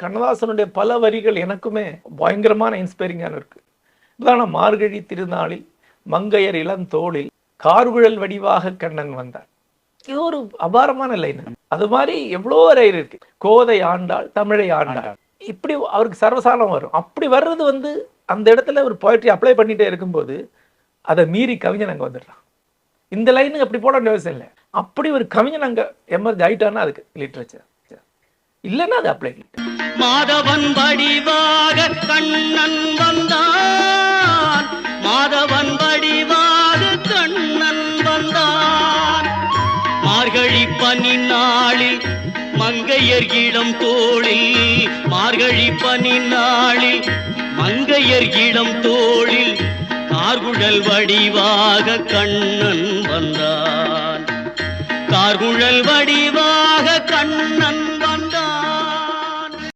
கண்ணதாசனுடைய பல வரிகள் எனக்குமே பயங்கரமான இன்ஸ்பைரிங்கான இருக்கு. உதாரணம் மார்கழி திருநாளில் மங்கையர் இளந்தோளில் கார்குழல் வடிவாக கண்ணன் வந்தார். இது ஒரு அபாரமான லைன் அது மாதிரி எவ்வளோ லைன் இருக்கு. கோதை ஆண்டாள் தமிழை ஆண்டாள். இப்படி அவருக்கு சர்வசாலம் வரும். அப்படி வர்றது வந்து அந்த இடத்துல ஒரு poetry அப்ளை பண்ணிட்டே இருக்கும்போது அதை மீறி கவிஞன் அங்க வந்துடுறான். இந்த லைனுக்கு அப்படி போட வேண்டிய அவசியம் இல்லை. அப்படி ஒரு கவிஞன் அங்க எமர்ஜ் ஆயிட்டான்னா அதுக்கு லிட்ரேச்சர் இல்லைன்னா அது அப்ளை மாதவன் வடிவாக கண்ணன் வந்தான். மாதவன் வடிவாக கண்ணன் வந்தான். மார்கழி பனி நாளில் மங்கையர் இளம் தோளில் மார்கழி பனி நாளில் மங்கையர் இளம் தோளில் கார்குழல் வடிவாக கண்ணன் வந்தான். கார்குழல் வடிவாக